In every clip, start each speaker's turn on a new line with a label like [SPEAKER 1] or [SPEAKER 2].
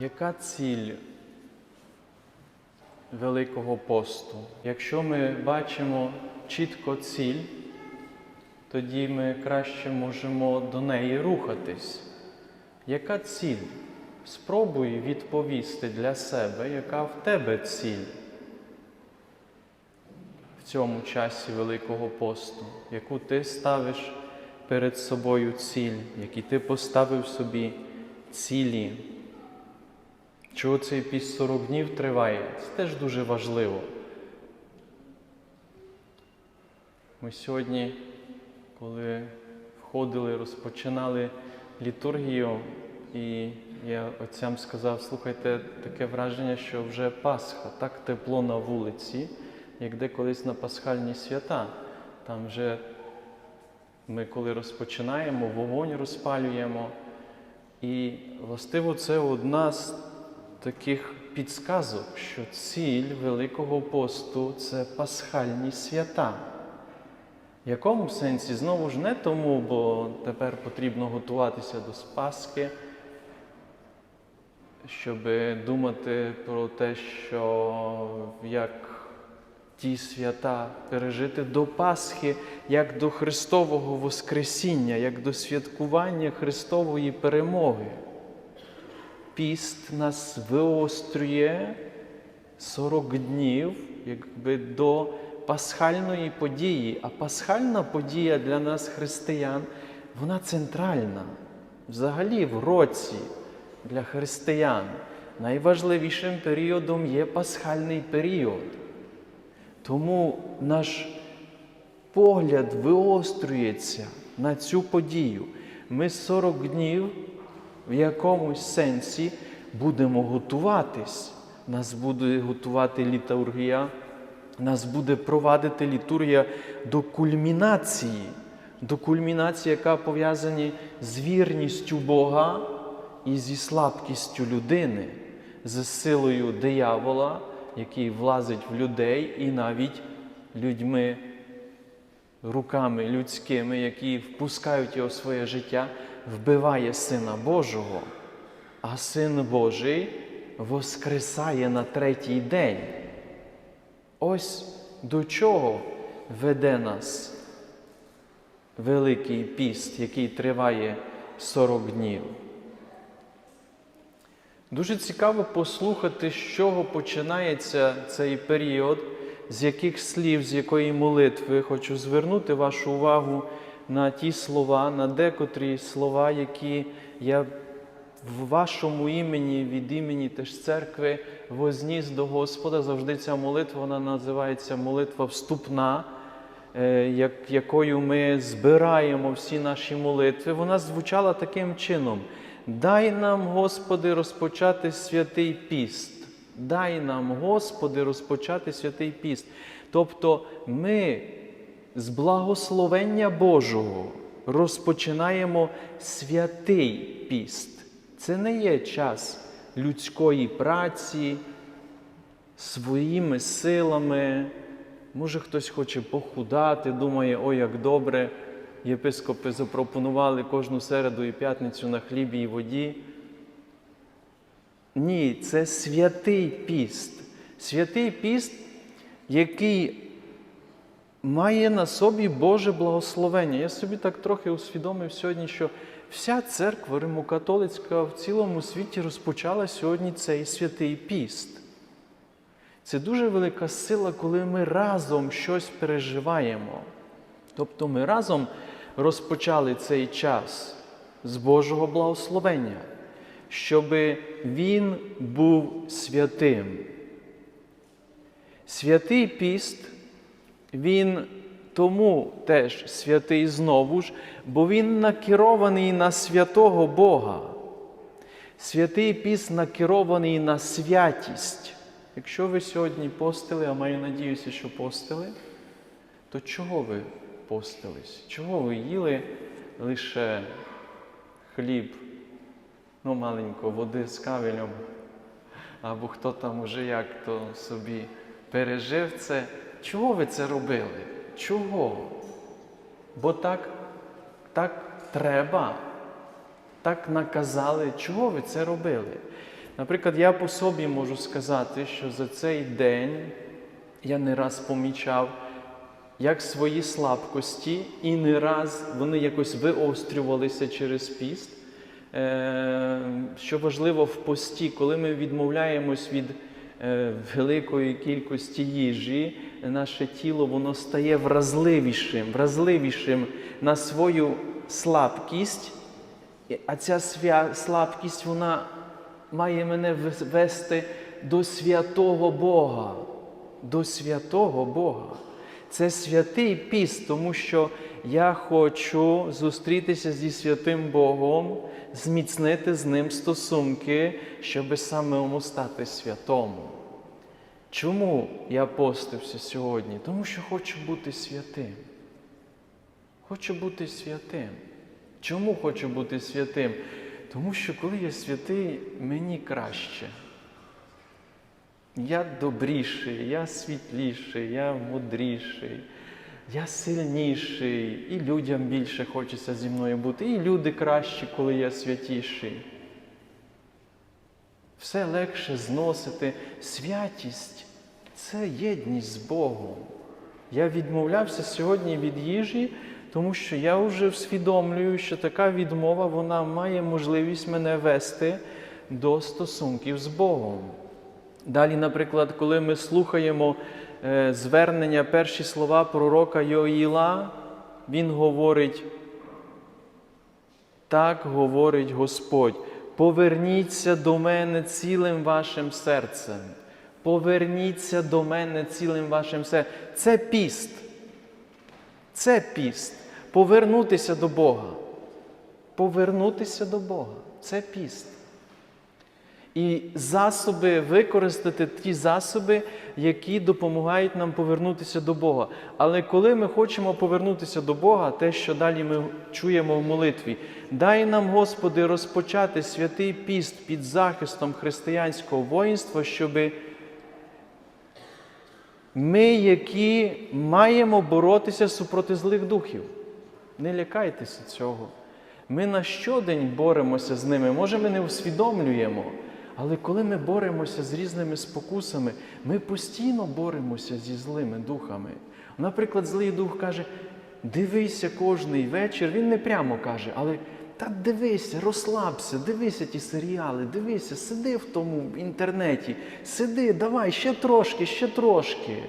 [SPEAKER 1] Яка ціль Великого посту? Якщо ми бачимо чітко ціль, тоді ми краще можемо до неї рухатись. Яка ціль? Спробуй відповісти для себе, яка в тебе ціль в цьому часі Великого посту, яку ти ставиш перед собою ціль, які ти поставив собі цілі. Чого цей піст 40 днів триває? Це теж дуже важливо. Ми сьогодні, коли входили, розпочинали літургію, і я отцям сказав, слухайте, таке враження, що вже Пасха, так тепло на вулиці, як де колись на пасхальні свята. Там вже ми, коли розпочинаємо, вогонь розпалюємо. І властиво це одна з таких підсказок, що ціль Великого посту це пасхальні свята. В якому сенсі? Знову ж не тому, бо тепер потрібно готуватися до Спаски, щоб думати про те, що як ті свята пережити до Пасхи, як до Христового Воскресіння, як до святкування Христової перемоги. Піст нас виострює 40 днів якби до пасхальної події. А пасхальна подія для нас, християн, вона центральна. Взагалі в році для християн найважливішим періодом є пасхальний період. Тому наш погляд виострюється на цю подію. Ми 40 днів в якомусь сенсі будемо готуватись. Нас буде готувати літургія, нас буде провадити літургія до кульмінації, до кульмінації, яка пов'язана з вірністю Бога і зі слабкістю людини, з силою диявола, який влазить в людей, і навіть людьми, руками людськими, які впускають його в своє життя, вбиває Сина Божого, а Син Божий воскресає на третій день. Ось до чого веде нас Великий піст, який триває 40 днів. Дуже цікаво послухати, з чого починається цей період, з яких слів, з якої молитви. Хочу звернути вашу увагу на ті слова, на декотрі слова, які я в вашому імені, від імені теж церкви возніс до Господа. Завжди ця молитва вона називається молитва вступна, е, як, якою ми збираємо всі наші молитви. Вона звучала таким чином. Дай нам, Господи, розпочати святий піст. Дай нам, Господи, розпочати святий піст. Тобто ми з благословення Божого розпочинаємо святий піст. Це не є час людської праці, своїми силами. Може, хтось хоче похудати, думає, ой, як добре. Єпископи запропонували кожну середу і п'ятницю на хлібі і воді. Ні, це святий піст. Святий піст, який має на собі Боже благословення. Я собі так трохи усвідомив сьогодні, що вся церква римокатолицька в цілому світі розпочала сьогодні цей святий піст. Це дуже велика сила, коли ми разом щось переживаємо. Тобто ми разом розпочали цей час з Божого благословення, щоб Він був святим. Святий піст, він тому теж святий знову ж, бо він накерований на святого Бога. Святий піст накерований на святість. Якщо ви сьогодні постили, а маю надіюся, що постили, то чого ви постились? Чого ви їли лише хліб, ну маленько води з кавелем, або хто там уже як то собі пережив це? Чого ви це робили? Чого? Бо так, так треба, так наказали. Чого ви це робили? Наприклад, я по собі можу сказати, що за цей день я не раз помічав, як свої слабкості, і не раз вони якось виострювалися через піст. Е, Що важливо в пості, коли ми відмовляємось від великої кількості їжі, наше тіло воно стає вразливішим, вразливішим на свою слабкість, а ця слабкість вона має мене вес- вести до святого Бога, до святого Бога. Це святий піст, тому що я хочу зустрітися зі святим Богом, зміцнити з ним стосунки, щоби саме йому стати святому. Чому я постився сьогодні? Тому що хочу бути святим. Хочу бути святим. Чому хочу бути святим? Тому що коли я святий, мені краще. Я добріший, я світліший, я мудріший, я сильніший, і людям більше хочеться зі мною бути, і люди кращі, коли я святіший. Все легше зносити. Святість це єдність з Богом. Я відмовлявся сьогодні від їжі, тому що я вже усвідомлюю, що така відмова вона має можливість мене вести до стосунків з Богом. Далі, наприклад, коли ми слухаємо звернення, перші слова пророка Йоїла, він говорить, так говорить Господь, поверніться до мене цілим вашим серцем. Поверніться до мене цілим вашим серцем. Це піст. Це піст. Повернутися до Бога. Повернутися до Бога. Це піст. І засоби використати ті засоби, які допомагають нам повернутися до Бога. Але коли ми хочемо повернутися до Бога, те, що далі ми чуємо в молитві, дай нам, Господи, розпочати святий піст під захистом християнського воїнства, щоби ми, які маємо боротися супроти злих духів. Не лякайтеся цього. Ми на щодень боремося з ними. Може, ми не усвідомлюємо, але коли ми боремося з різними спокусами, ми постійно боремося зі злими духами. Наприклад, злий дух каже: дивися кожний вечір. Він не прямо каже, але та дивися, розслабся, дивися ті серіали, дивися, сиди в тому інтернеті, сиди, давай ще трошки, ще трошки.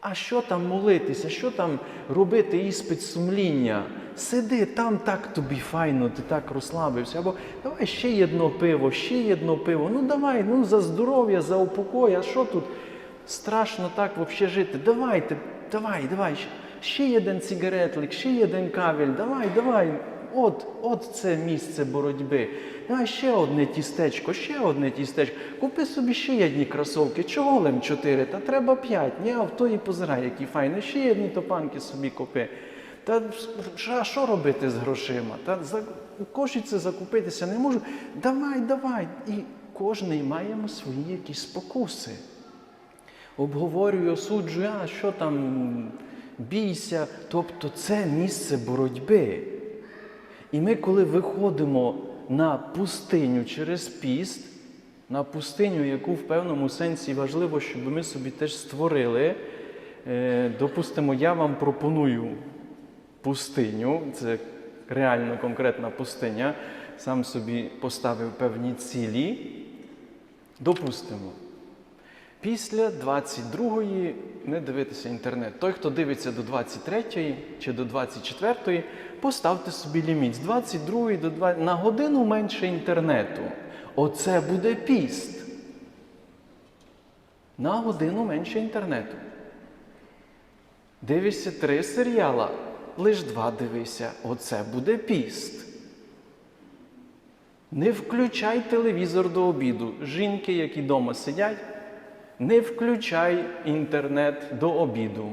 [SPEAKER 1] А що там молитися, що там робити іспит сумління? Сиди, там так тобі файно, ти так розслабився. Або давай ще одно пиво, ще одно пиво. Ну давай, ну за здоров'я, за упокой, а що тут страшно так взагалі жити? Давайте, давай, давай, ще один цигаретлик, ще один кавель, давай, давай. От, от це місце боротьби. Давай ще одне тістечко, ще одне тістечко. Купи собі ще одні кросовки. Чого лем чотири? Та треба п'ять. Ні, а в тої позирай, які файні. Ще одні топанки собі купи. Та а що робити з грошима? Та за кошиці закупитися не можу. Давай, давай. І кожний маємо свої якісь спокуси. Обговорюю, осуджую, а що там бійся. Тобто це місце боротьби. І ми, коли виходимо на пустиню через піст, на пустиню, яку в певному сенсі важливо, щоб ми собі теж створили. Е, Допустимо, я вам пропоную пустиню, це реально конкретна пустиня, сам собі поставив певні цілі. Допустимо, Після 22-ї не дивитися інтернет. Той, хто дивиться до 23-ї чи до 24-ї, поставте собі ліміт з 22-ї до 20 на годину менше інтернету. Оце буде піст. На годину менше інтернету. Дивишся три серіала, лиш два дивися. Оце буде піст. Не включай телевізор до обіду. Жінки, які вдома сидять, не включай інтернет до обіду.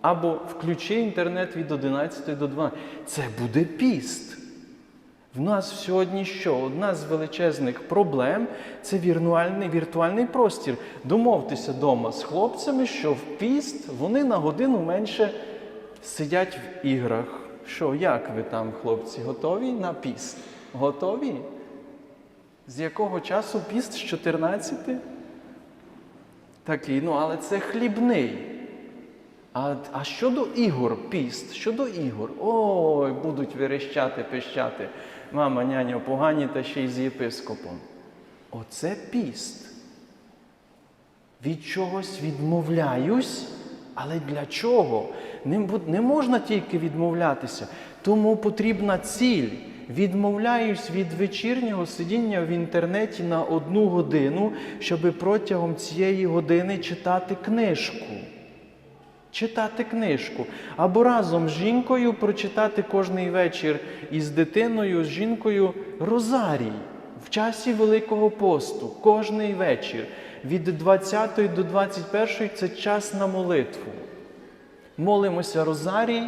[SPEAKER 1] Або включи інтернет від 11 до 12. Це буде піст. В нас сьогодні що? Одна з величезних проблем це віртуальний, віртуальний простір. Домовтеся вдома з хлопцями, що в піст вони на годину менше сидять в іграх. Що, як ви там, хлопці, готові на піст? Готові? З якого часу піст? З 14? Такий, ну, але це хлібний. А, а щодо ігор, піст, щодо ігор, ой, будуть верещати, пищати. Мама, няня, погані та ще й з єпископом. Оце піст. Від чогось відмовляюсь, але для чого? Не, можна тільки відмовлятися, тому потрібна ціль. Відмовляюсь від вечірнього сидіння в інтернеті на одну годину, щоб протягом цієї години читати книжку. Читати книжку. Або разом з жінкою прочитати кожний вечір із дитиною, з жінкою Розарій в часі Великого посту, кожний вечір. Від 20 до 21 це час на молитву. Молимося Розарій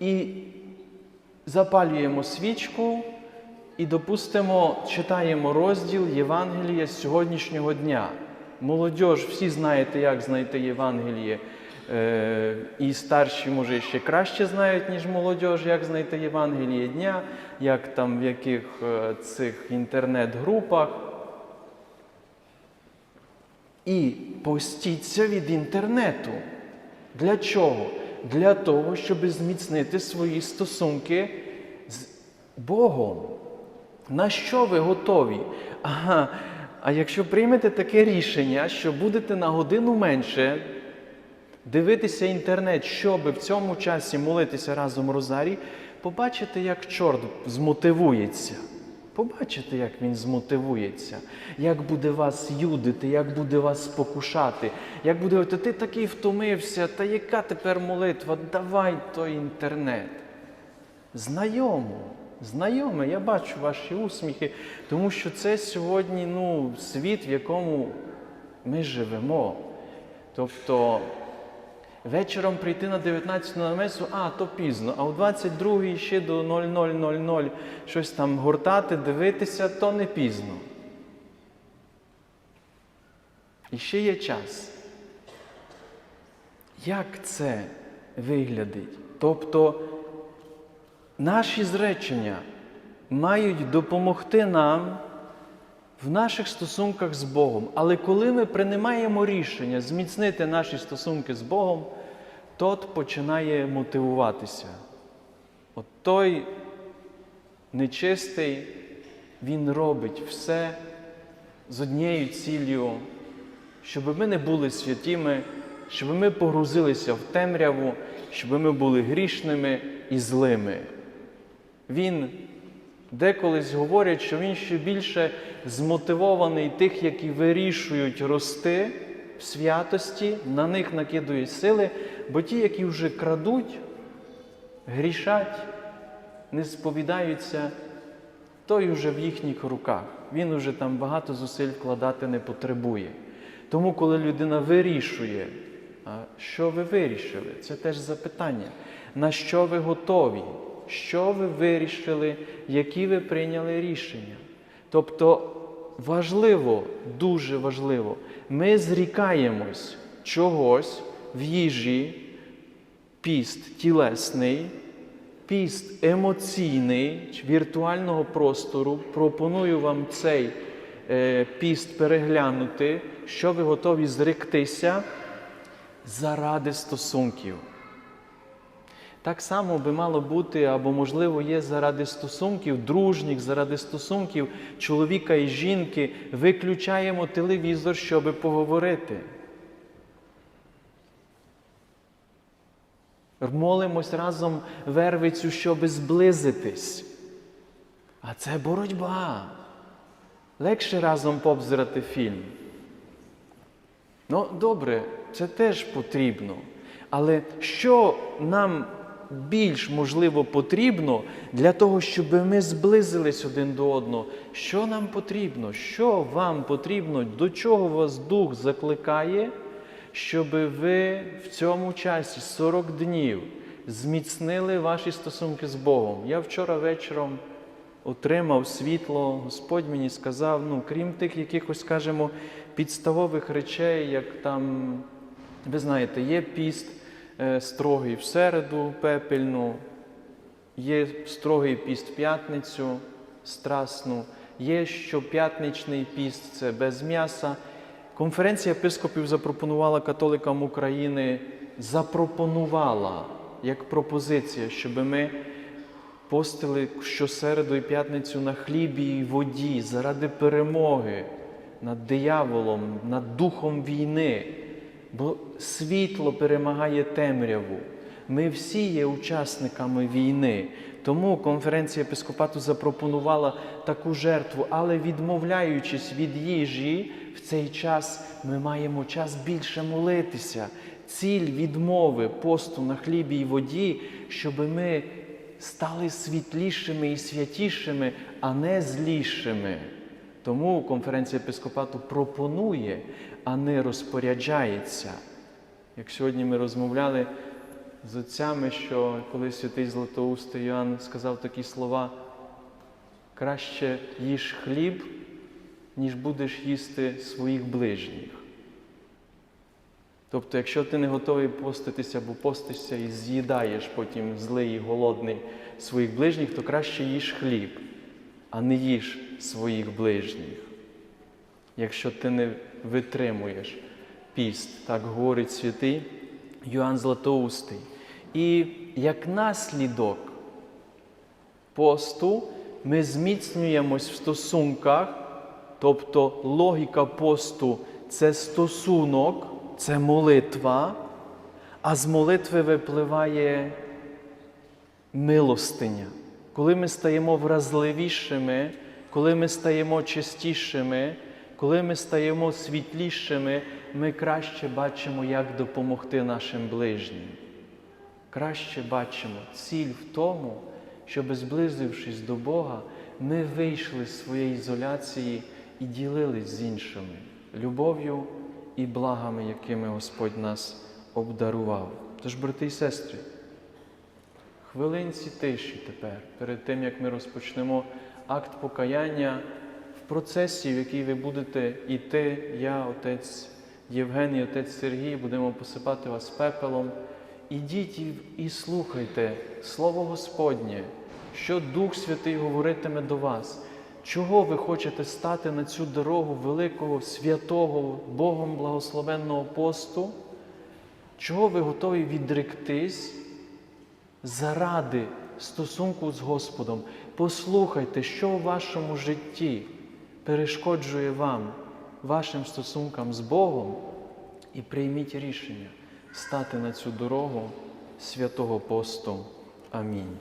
[SPEAKER 1] і запалюємо свічку і, допустимо, читаємо розділ Євангелія з сьогоднішнього дня. Молодіж, всі знаєте, як знайти Євангеліє. Е, і старші, може, ще краще знають, ніж молодіж, як знайти Євангеліє дня, як там в яких е, цих інтернет-групах. І постіться від інтернету. Для чого? Для того, щоб зміцнити свої стосунки з Богом. На що ви готові? Ага, а якщо приймете таке рішення, що будете на годину менше дивитися інтернет, щоб в цьому часі молитися разом Розарій, побачите, як чорт змотивується. Побачите, як він змотивується, як буде вас юдити, як буде вас спокушати, як буде говорити, ти такий втомився, та яка тепер молитва? Давай той інтернет. Знайомо, знайоме, я бачу ваші усміхи, тому що це сьогодні ну, світ, в якому ми живемо. Тобто вечором прийти на 19 на месу, а то пізно, а у 22 ще до 00.00 щось там гуртати, дивитися, то не пізно. І ще є час. Як це виглядить? Тобто наші зречення мають допомогти нам в наших стосунках з Богом. Але коли ми приймаємо рішення зміцнити наші стосунки з Богом, тот починає мотивуватися. От той нечистий, він робить все з однією ціллю, щоб ми не були святіми, щоб ми погрузилися в темряву, щоб ми були грішними і злими. Він деколись говорять, що він ще більше змотивований тих, які вирішують рости в святості, на них накидують сили, бо ті, які вже крадуть, грішать, не сповідаються, той уже в їхніх руках. Він уже там багато зусиль вкладати не потребує. Тому, коли людина вирішує, а що ви вирішили? Це теж запитання. На що ви готові? Що ви вирішили, які ви прийняли рішення? Тобто важливо, дуже важливо, ми зрікаємось чогось в їжі, піст тілесний, піст емоційний віртуального простору. Пропоную вам цей е, піст переглянути, що ви готові зректися заради стосунків. Так само би мало бути, або, можливо, є заради стосунків, дружніх, заради стосунків чоловіка і жінки, виключаємо телевізор, щоби поговорити. Молимось разом вервицю, щоби зблизитись. А це боротьба. Легше разом побзирати фільм. Ну, добре, це теж потрібно. Але що нам більш можливо потрібно для того, щоб ми зблизились один до одного? Що нам потрібно? Що вам потрібно? До чого вас Дух закликає, щоб ви в цьому часі 40 днів зміцнили ваші стосунки з Богом? Я вчора вечором отримав світло, Господь мені сказав, ну, крім тих якихось, скажімо, підставових речей, як там, ви знаєте, є піст строгий в середу пепельну, є строгий піст п'ятницю, страсну, Є щоп'ятничний піст, це без м'яса. Конференція епископів запропонувала католикам України, запропонувала як пропозиція, щоб ми постили щосереду і п'ятницю на хлібі і воді заради перемоги над дияволом, над духом війни. Бо світло перемагає темряву. Ми всі є учасниками війни. Тому конференція епископату запропонувала таку жертву, але відмовляючись від їжі, в цей час ми маємо час більше молитися. Ціль відмови посту на хлібі і воді, щоб ми стали світлішими і святішими, а не злішими. Тому конференція епископату пропонує, а не розпоряджається. Як сьогодні ми розмовляли з отцями, що коли святий Златоустий Йоанн сказав такі слова, краще їж хліб, ніж будеш їсти своїх ближніх. Тобто, якщо ти не готовий поститися або постишся і з'їдаєш потім злий і голодний своїх ближніх, то краще їж хліб, а не їж своїх ближніх. Якщо ти не витримуєш піст, так говорить святий Йоанн Златоустий. І як наслідок посту ми зміцнюємось в стосунках, тобто логіка посту це стосунок, це молитва, а з молитви випливає милостиня. Коли ми стаємо вразливішими, коли ми стаємо чистішими, коли ми стаємо світлішими, ми краще бачимо, як допомогти нашим ближнім. Краще бачимо ціль в тому, щоб, зблизившись до Бога, ми вийшли з своєї ізоляції і ділились з іншими любов'ю і благами, якими Господь нас обдарував. Тож, брати і сестри, хвилинці тиші тепер, перед тим як ми розпочнемо акт покаяння в процесі, в який ви будете іти, я, отець Євгеній, отець Сергій, будемо посипати вас пепелом. Ідіть і слухайте Слово Господнє, що Дух Святий говоритиме до вас. Чого ви хочете стати на цю дорогу великого, святого, Богом благословенного посту? Чого ви готові відректись заради стосунку з Господом? Послухайте, що в вашому житті перешкоджує вам, вашим стосункам з Богом, і прийміть рішення стати на цю дорогу святого посту. Амінь.